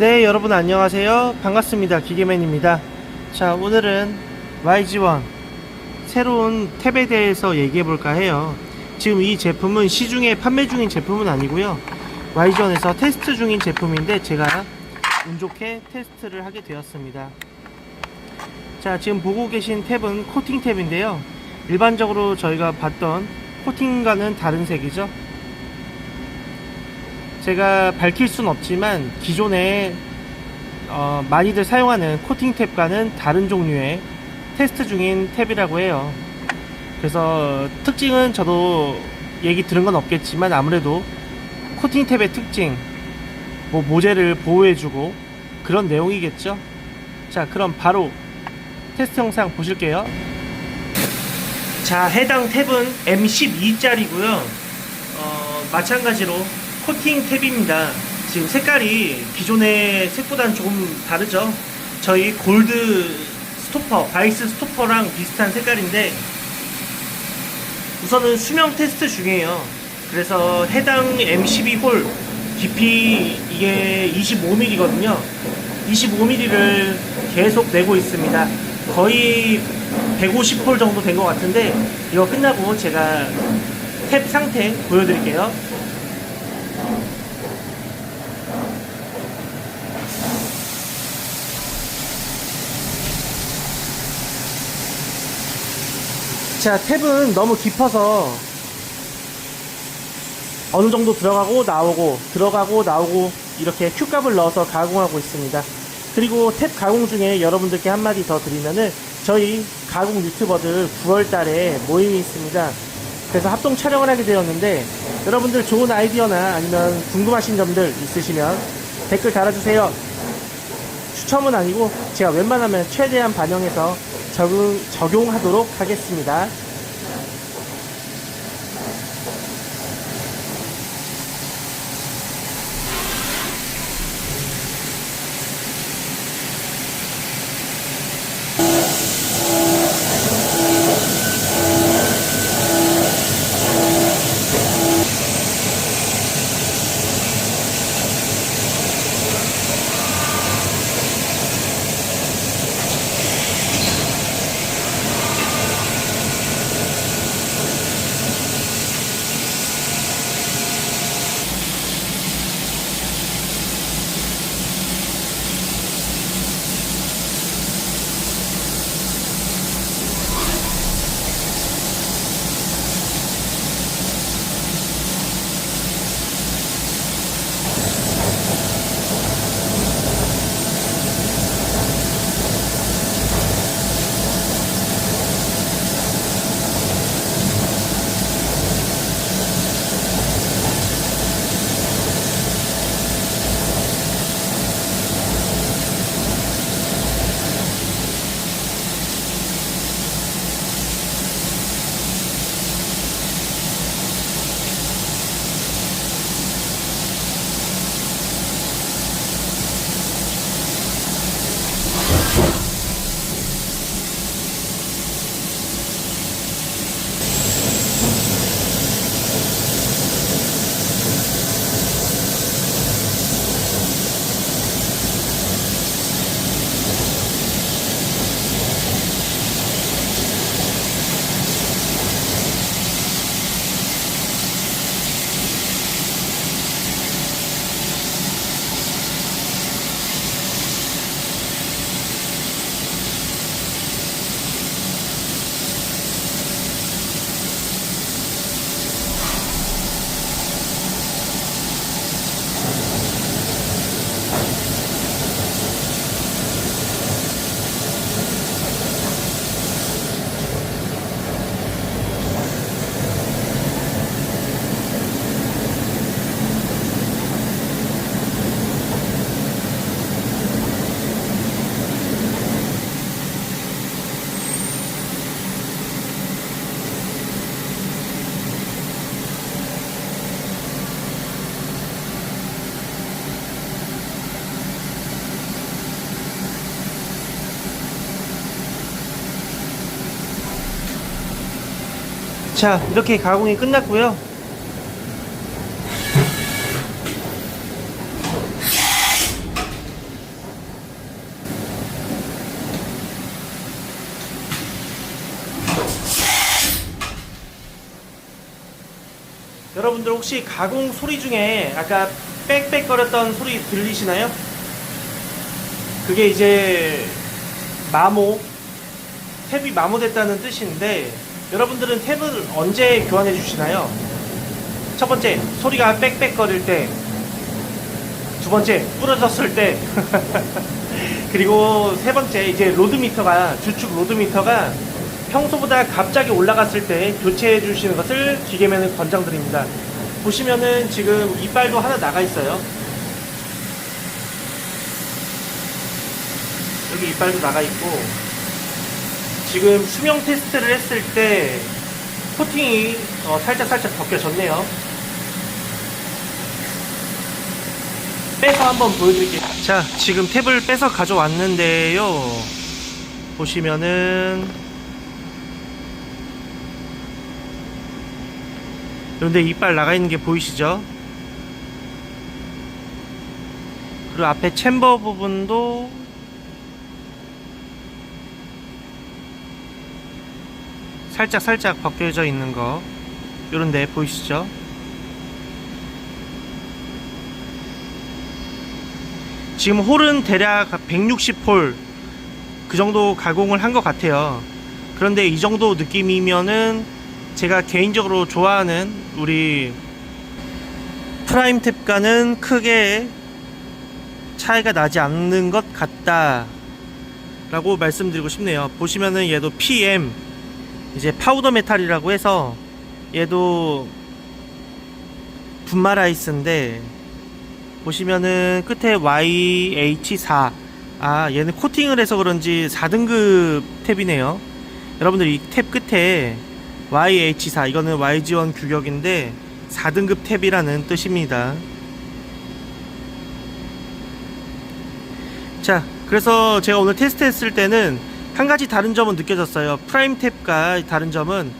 네 여러분 안녕하세요. 반갑습니다. 기계맨입니다. 자 오늘은 YG1 새로운 탭에 대해서 얘기해 볼까 해요. 지금 이 제품은 시중에 판매 중인 제품은 아니고요. YG1에서 테스트 중인 제품인데 제가 운 좋게 테스트를 하게 되었습니다. 자 지금 보고 계신 탭은 코팅 탭인데요. 일반적으로 저희가 봤던 코팅과는 다른 색이죠. 제가 밝힐 순 없지만 기존에 어, 많이들 사용하는 코팅 탭과는 다른 종류의 테스트 중인 탭이라고 해요. 그래서 특징은 저도 얘기 들은 건 없겠지만 아무래도 코팅 탭의 특징, 뭐 모재를 보호해주고 그런 내용이겠죠. 자, 그럼 바로 테스트 영상 보실게요. 자, 해당 탭은 M12짜리고요. 어, 마찬가지로 코팅 탭입니다. 지금 색깔이 기존의 색보다는 조금 다르죠. 저희 골드 스토퍼, 바이스 스토퍼랑 비슷한 색깔인데 우선은 수명 테스트 중이에요. 그래서 해당 M12 홀 깊이 이게 25mm거든요. 25mm를 계속 내고 있습니다. 거의 150홀 정도 된 것 같은데 이거 끝나고 제가 탭 상태 보여드릴게요. 자, 탭은 너무 깊어서 어느 정도 들어가고 나오고 들어가고 나오고 이렇게 큐값을 넣어서 가공하고 있습니다. 그리고 탭 가공 중에 여러분들께 한마디 더 드리면은 저희 가공 유튜버들 9월 달에 모임이 있습니다. 그래서 합동 촬영을 하게 되었는데 여러분들 좋은 아이디어나 아니면 궁금하신 점들 있으시면 댓글 달아주세요. 추첨은 아니고 제가 웬만하면 최대한 반영해서 적응, 적용하도록 하겠습니다. 자, 이렇게 가공이 끝났고요. 여러분들 혹시 가공 소리 중에 아까 빽빽거렸던 소리 들리시나요? 그게 이제 마모 탭이 마모됐다는 뜻인데 여러분들은 탭을 언제 교환해 주시나요? 첫 번째 소리가 빽빽거릴 때 두 번째 부러졌을 때 그리고 세 번째 이제 로드미터가 주축 로드미터가 평소보다 갑자기 올라갔을 때 교체해 주시는 것을 기계면을 권장드립니다. 보시면은 지금 이빨도 하나 나가 있어요. 여기 이빨도 나가 있고 지금 수명 테스트를 했을 때 코팅이 어, 살짝 살짝 벗겨졌네요. 빼서 한번 보여드릴게요. 자, 지금 탭을 빼서 가져왔는데요. 보시면은 그런데 이빨 나가 있는 게 보이시죠? 그리고 앞에 챔버 부분도 살짝 살짝 벗겨져 있는 거 요런데 보이시죠? 지금 홀은 대략 160홀 그 정도 가공을 한 것 같아요. 그런데 이 정도 느낌이면은 제가 개인적으로 좋아하는 우리 프라임 탭과는 크게 차이가 나지 않는 것 같다 라고 말씀드리고 싶네요 보시면은 얘도 PM 이제 파우더 메탈이라고 해서 얘도 분말 아이스인데 보시면은 끝에 YH4 아 얘는 코팅을 해서 그런지 4등급 탭이네요. 여러분들 이 탭 끝에 YH4 이거는 YG1 규격인데 4등급 탭이라는 뜻입니다. 자 그래서 제가 오늘 테스트 했을 때는 한 가지 다른 점은 느껴졌어요. 프라임 탭과 다른 점은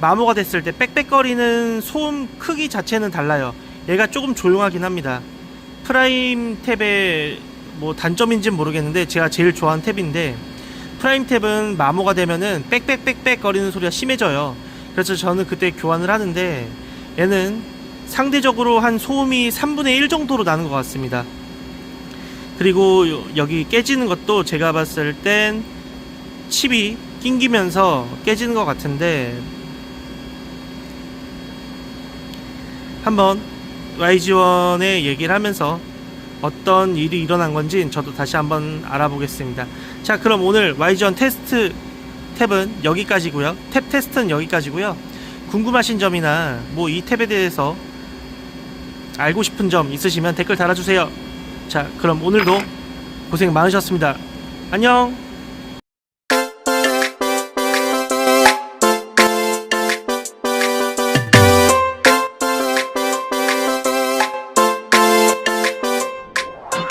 마모가 됐을 때 빽빽거리는 소음 크기 자체는 달라요. 얘가 조금 조용하긴 합니다. 프라임 탭의 뭐 단점인지는 모르겠는데 제가 제일 좋아하는 탭인데 프라임 탭은 마모가 되면은 빽빽빽빽 거리는 소리가 심해져요. 그래서 저는 그때 교환을 하는데 얘는 상대적으로 한 소음이 3분의 1 정도로 나는 것 같습니다. 그리고 요- 여기 깨지는 것도 제가 봤을 땐 칩이 낑기면서 깨지는 것 같은데 한번 YG1의 얘기를 하면서 어떤 일이 일어난 건지 저도 다시 한번 알아보겠습니다. 자, 그럼 오늘 YG1 테스트 탭은 여기까지고요. 탭 테스트는 여기까지고요. 궁금하신 점이나 뭐 이 탭에 대해서 알고 싶은 점 있으시면 댓글 달아주세요. 자, 그럼 오늘도 고생 많으셨습니다. 안녕!